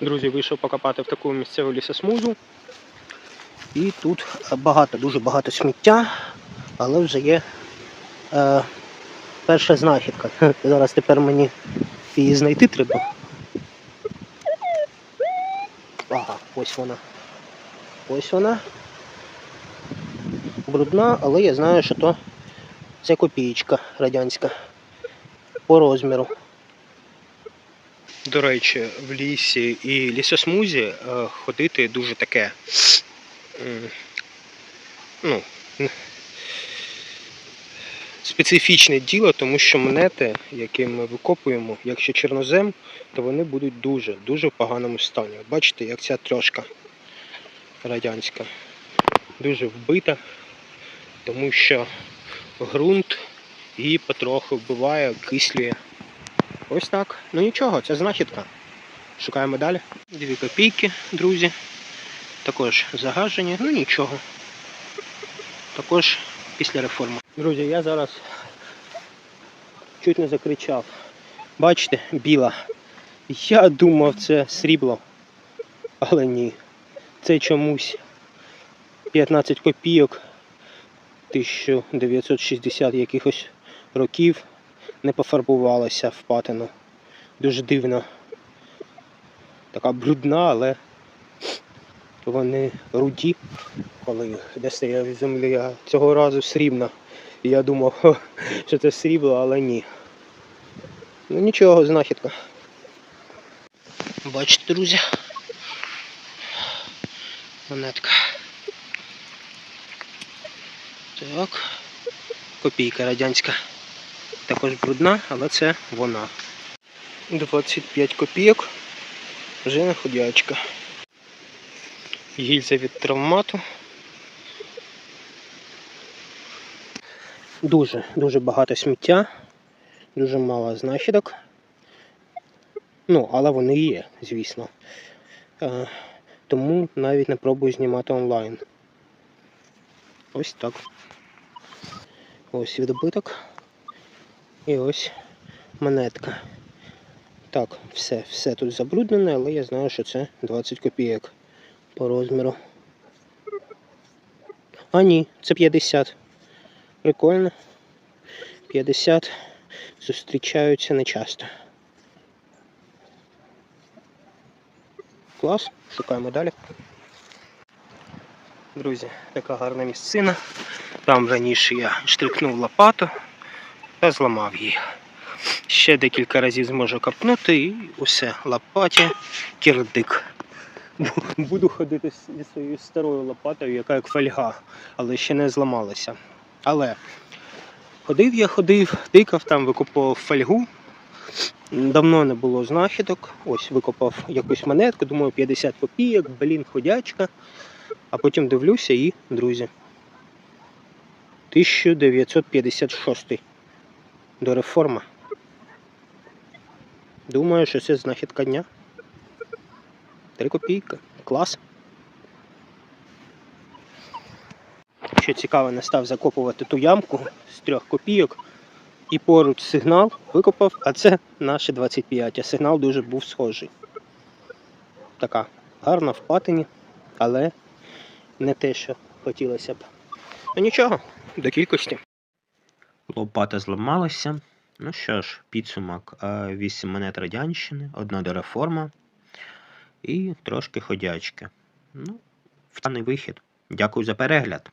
Друзі, вийшов покопати в таку місцеву лісосмугу. І тут багато, дуже багато сміття, але вже є е, перша знахідка. Зараз тепер мені її знайти треба. Ага, ось вона. Ось вона. Брудна, але я знаю, що то це копієчка радянська по розміру. До речі, в лісі і лісосмузі е, ходити дуже таке. Ну, специфічне діло, тому що монети, які ми викопуємо, якщо чорнозем, то вони будуть дуже, дуже в поганому стані. Бачите, як ця трошка радянська. Дуже вбита, тому що ґрунт її потроху вбиває, кислює. Ось так. Ну нічого, це знахідка. Шукаємо далі. Дві копійки, друзі. Також загажені, ну нічого. Також після реформи. Друзі, я зараз чуть не закричав. Бачите, біла. Я думав, це срібло. Але ні. Це чомусь 15 копійок 1960 якихось років не пофарбувалася в патину. Дуже дивно. Така брудна, але вони руді, коли десь я в землі, а цього разу срібна. І я думав, що це срібло, але ні. Ну нічого, знахідка. Бачите, друзі. Монетка. Так. Копійка радянська. Також брудна, але це вона. 25 копійок. Не ходячка. Гільза від травмату. Дуже, дуже багато сміття, дуже мало знахідок. Ну, але вони є, звісно. Е, тому навіть не пробую знімати онлайн. Ось так. Ось відбиток. І ось монетка. Так, все, все тут забруднене, але я знаю, що це 20 копійок по розміру. А ні, це 50. Прикольно. 50 зустрічаються нечасто. Клас, шукаємо далі. Друзі, така гарна місцина. Там раніше я штрикнув лопату та зламав її. Ще декілька разів зможу копнути і усе, лопаті, кірдик. Буду ходити зі своєю старою лопатою, яка як фольга, але ще не зламалася. Але ходив я, ходив, тикав там, викопував фольгу. Давно не було знахідок. Ось викопав якусь монетку, думаю, 50 копійок, блін, ходячка. А потім дивлюся і, друзі, 1956 до реформи. Думаю, що це знахідка дня. Три копійки. Клас. Що цікаво, не став закопувати ту ямку з трьох копійок. І поруч сигнал викопав, а це наше 25, а сигнал дуже був схожий. Така гарна в патині, але не те, що хотілося б. Ну нічого, до кількості. Лопата зламалася. Ну що ж, підсумок. 8 монет радянщини, одна до реформа і трошки ходячки. Ну, встаний вихід. Дякую за перегляд.